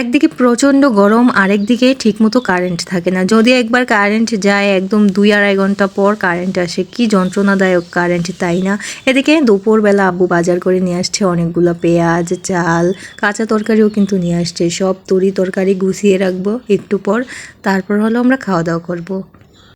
একদিকে প্রচণ্ড গরম, আরেকদিকে ঠিকমতো কারেন্ট থাকে না। যদি একবার কারেন্ট যায়, একদম দুই আড়াই ঘণ্টা পর কারেন্ট আসে। কি যন্ত্রণাদায়ক কারেন্ট তাই না? এদিকে দুপুরবেলা আব্বু বাজার করে নিয়ে আসছে অনেকগুলো পেঁয়াজ, চাল, কাঁচা তরকারিও কিন্তু নিয়ে আসছে। সব তরি তরকারি গুছিয়ে রাখব একটু পর, তারপর হলো আমরা খাওয়া দাওয়া করব।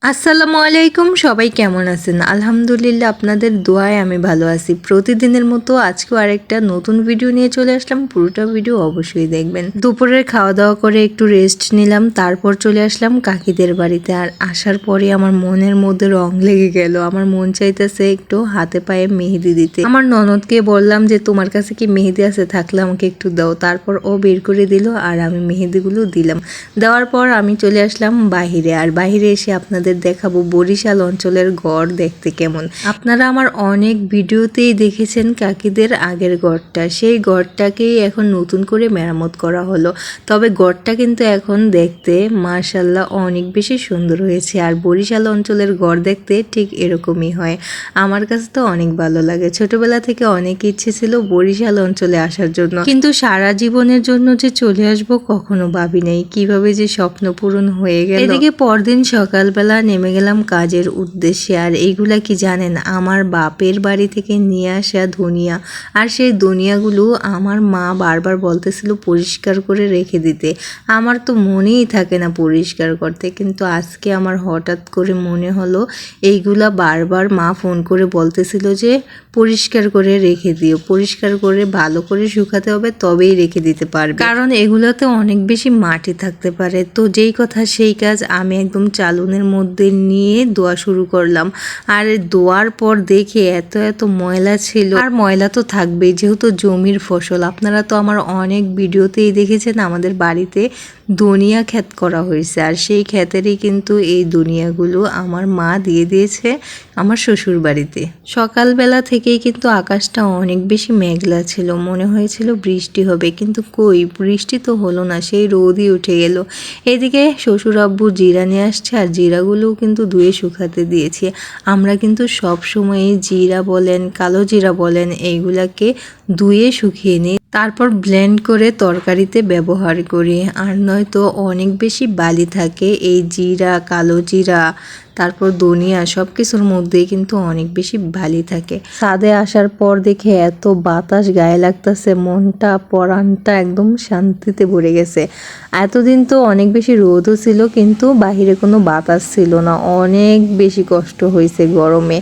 আসসালামু আলাইকুম, সবাই কেমন আছেন? আলহামদুলিল্লাহ আপনাদের দোয়ায় আমি ভালো আছি। প্রতিদিনের মতো আজকেও আরেকটা নতুন ভিডিও নিয়ে চলে আসলাম। পুরোটা ভিডিও অবশ্যই দেখবেন। দুপুরের খাওয়া দাওয়া করে একটু রেস্ট নিলাম, তারপর চলে আসলাম কাকিদের বাড়িতে। আর আসার পরে আমার মনের মধ্যে রং লেগে গেল। আমার মন চাইতেছে একটু হাতে পায়ে মেহেদি দিতে। আমার ননদকে বললাম যে, তোমার কাছে কি মেহেদি আছে? থাকলে আমাকে একটু দাও। তারপর ও বের করে দিল আর আমি মেহেদিগুলো দিলাম। দেওয়ার পর আমি চলে আসলাম বাহিরে। আর বাহিরে এসে আপনাদের দেখাবো বরিশাল অঞ্চলের ঘর দেখতে কেমন। আপনারা আমার অনেক ভিডিওতেই দেখেছেন কাকিদের আগের ঘরটা সেই ঘরটাকেই এখন নতুন করে মেরামত করা হলো। তবে ঘরটা কিন্তু এখন দেখতে মার্শাল্লাহ অনেক বেশি সুন্দর হয়েছে। আর বরিশাল অঞ্চলের ঘর দেখতে ঠিক এরকমই হয়। আমার কাছে তো অনেক ভালো লাগে। ছোটবেলা থেকে অনেক ইচ্ছে ছিল বরিশাল অঞ্চলে আসার জন্য। কিন্তু সারা জীবনের জন্য যে চলে আসব কখনো ভাবি নাই কীভাবে যে স্বপ্ন পূরণ হয়ে গেল। এদিকে পরদিন সকালবেলা নেমে গেলাম কাজের উদ্দেশ্যে। আর এইগুলা কি জানেন? আমার বাপের বাড়ি থেকে নিয়ে আসা ধনিয়া। আর সেই ধনিয়াগুলো আমার মা বারবার বলতেছিল পরিষ্কার করে রেখে দিতে। আমার তো মনেই থাকে না পরিষ্কার করতে। কিন্তু আজকে আমার হঠাৎ করে মনে হলো, এইগুলা বারবার মা ফোন করে বলতেছিল যে, পরিষ্কার করে রেখে দিও। পরিষ্কার করে ভালো করে শুকাতে হবে, তবেই রেখে দিতে পারবে। কারণ এগুলোতে অনেক বেশি মাটি থাকতে পারে। তো যেই কথা, সেই কাজ আমি একদম চালুনের মধ্যে নিয়ে দোয়া শুরু করলাম। আর দোয়ার পর দেখে এত এত ময়লা ছিল। আর ময়লা তো থাকবেই, যেহেতু জমির ফসল। আপনারা তো আমার অনেক ভিডিওতেই দেখেছেন, আমাদের বাড়িতে দুনিয়া ক্ষেত করা হয়েছে। আর সেই ক্ষেতেরই কিন্তু এই দুনিয়াগুলো আমার মা দিয়ে দিয়েছে আমার শ্বশুর বাড়িতে। সকালবেলা থেকেই কিন্তু আকাশটা অনেক বেশি মেঘলা ছিল, মনে হয়েছিল বৃষ্টি হবে। কিন্তু কই, বৃষ্টি তো হলো না, সেই রোদই উঠে গেল। এদিকে শ্বশুর আব্বু জিরা নিয়ে আসছে, আর জিরাগুলোও কিন্তু ধুয়ে শুকাতে দিয়েছি। আমরা কিন্তু সব সময় জিরা বলেন, কালো জিরা বলেন, এইগুলাকে ধুয়ে শুকিয়ে নিই। তারপর ব্লেন্ড করে তরকারিতে ব্যবহার করি। আর নয়তো অনেক বেশি বালি থাকে, এই জিরা, কালো জিরা, তারপর ধনিয়া সব কিছুর মধ্যেই কিন্তু অনেক বেশি বালি থাকে। ছাদে আসার পর দেখে এত বাতাস গায়ে লাগতেছে, মনটা, পরানটা একদম শান্তিতে ভরে গেছে। এতদিন তো অনেক বেশি রোদও ছিল, কিন্তু বাহিরে কোনো বাতাস ছিল না। অনেক বেশি কষ্ট হয়েছে গরমে।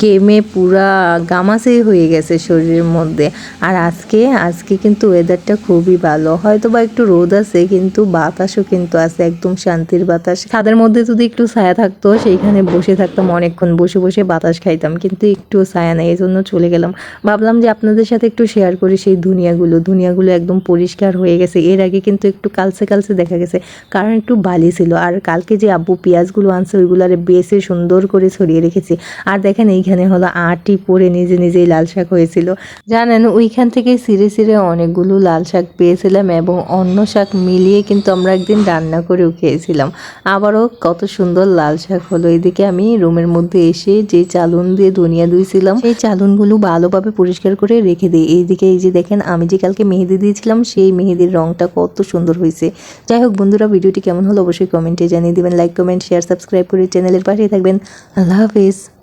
গেমে পুরা গামাসেই হয়ে গেছে শরীরের মধ্যে। আর আজকে আজকে কিন্তু ওয়েদারটা খুবই ভালো। হয়তো বা একটু রোদ আছে, কিন্তু বাতাসও কিন্তু আছে, একদম শান্তির বাতাস। ছাদের মধ্যে যদি একটু ছায়া থাকতো, সেইখানে বসে থাকতাম অনেকক্ষণ। বসে বসে বাতাস খাইতাম, কিন্তু একটু ছায়া নেই এই জন্য চলে গেলাম। ভাবলাম যে আপনাদের সাথে একটু শেয়ার করি সেই দুনিয়াগুলো দুনিয়াগুলো একদম পরিষ্কার হয়ে গেছে। এর আগে কিন্তু একটু কালসে কালসে দেখা গেছে। কারণ একটু বালি ছিল। আর কালকে যে আব্বু পেঁয়াজগুলো আনছে, ওইগুলারে বেছে সুন্দর করে ছড়িয়ে রেখেছি। আর দেখেন এইখানে হলো আটি পরে নিজে নিজেই লাল শাক হয়েছিল। জানেন, ওইখান থেকে সিরে সিরে অনেকগুলো লাল শাক পেয়েছিলাম এবং অন্য শাক মিলিয়ে কিন্তু আমরা একদিন রান্না করেও খেয়েছিলাম। আবারও কত সুন্দর লাল শাক হলো। এদিকে আমি রুমের মধ্যে এসে যে চালুন দিয়ে ধনিয়া ধুইছিলাম সেই চালুনগুলো ভালোভাবে পরিষ্কার করে রেখে দিই। এইদিকে এই যে দেখেন, আমি যে কালকে মেহেদি দিয়েছিলাম, সেই মেহেদির রংটা কত সুন্দর হয়েছে। যাই হোক বন্ধুরা, ভিডিওটি কেমন হলো অবশ্যই কমেন্টে জানিয়ে দেবেন। লাইক, কমেন্ট, শেয়ার, সাবস্ক্রাইব করে চ্যানেলের পাশে থাকবেন। আল্লাহ হাফিজ।